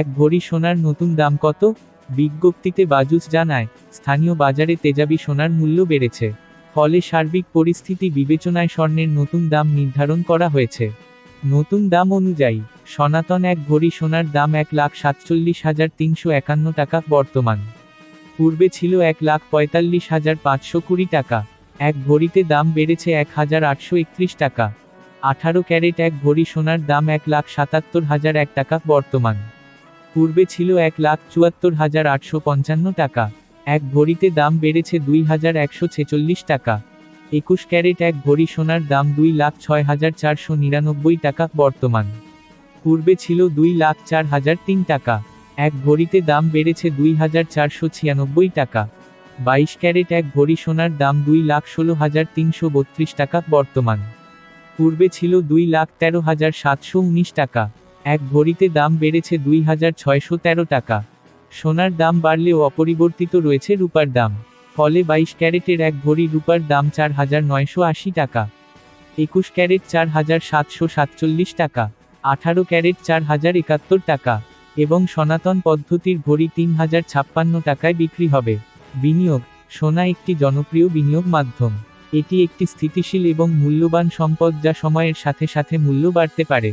এক ভরি সোনার নতুন দাম কত? বিজ্ঞপ্তিতে বাজুস জানায়, স্থানীয় বাজারে তেজাবি সোনার মূল্য বেড়েছে। ফলে সার্বিক পরিস্থিতি বিবেচনায় স্বর্ণের নতুন দাম নির্ধারণ করা হয়েছে। নতুন দাম অনুযায়ী, সনাতন এক ভরি সোনার দাম এক লাখ সাতচল্লিশ হাজার তিনশো একান্ন টাকা বর্তমান। পূর্বে ছিল এক লাখ পঁয়তাল্লিশ হাজার পাঁচশো কুড়ি টাকা। এক ভরিতে দাম বেড়েছে এক হাজার আটশো একত্রিশ টাকা। আঠারো ক্যারেট এক ভরি সোনার দাম এক লাখ সাতাত্তর হাজার এক টাকা বর্তমান। পূর্বে ছিল এক লাখ চুয়াত্তর হাজার আটশো পঞ্চান্ন টাকা। এক ভরিতে দাম বেড়েছে দুই হাজার একশো ছেচল্লিশ টাকা। একুশ ক্যারেট এক ভরি সোনার দাম দুই লাখ ছয় হাজার চারশো নিরানব্বই টাকা বর্তমান। পূর্বে ছিল দুই লাখ চার হাজার তিন টাকা। এক ভরিতে দাম বেড়েছে দুই হাজার চারশো ছিয়ানব্বই টাকা। বাইশ ক্যারেট এক ভরি সোনার দাম দুই লাখ ষোলো হাজার তিনশো বত্রিশ টাকা বর্তমান। পূর্বে ছিল দুই লাখ তেরো হাজার সাতশো উনিশ টাকা। এক ভরিতে দাম বেড়েছে দুই হাজার ছয়শো তেরো টাকা। সোনার দাম বাড়লেও অপরিবর্তিত রয়েছে রূপার দাম। ফলে বাইশ ক্যারেটের এক ভরি রূপার দাম চার হাজার নয়শো আশি টাকা। একুশ ক্যারেট চার হাজার সাতশো সাতচল্লিশ টাকা। আঠারো ক্যারেট চার হাজার একাত্তর টাকা। এবং সনাতন পদ্ধতির ভরি তিন হাজার ছাপ্পান্ন টাকায় বিক্রি হবে। বিনিয়োগ, সোনা একটি জনপ্রিয় বিনিয়োগ মাধ্যম। এটি একটি স্থিতিশীল এবং মূল্যবান সম্পদ যা সময়ের সাথে সাথে মূল্য বাড়তে পারে।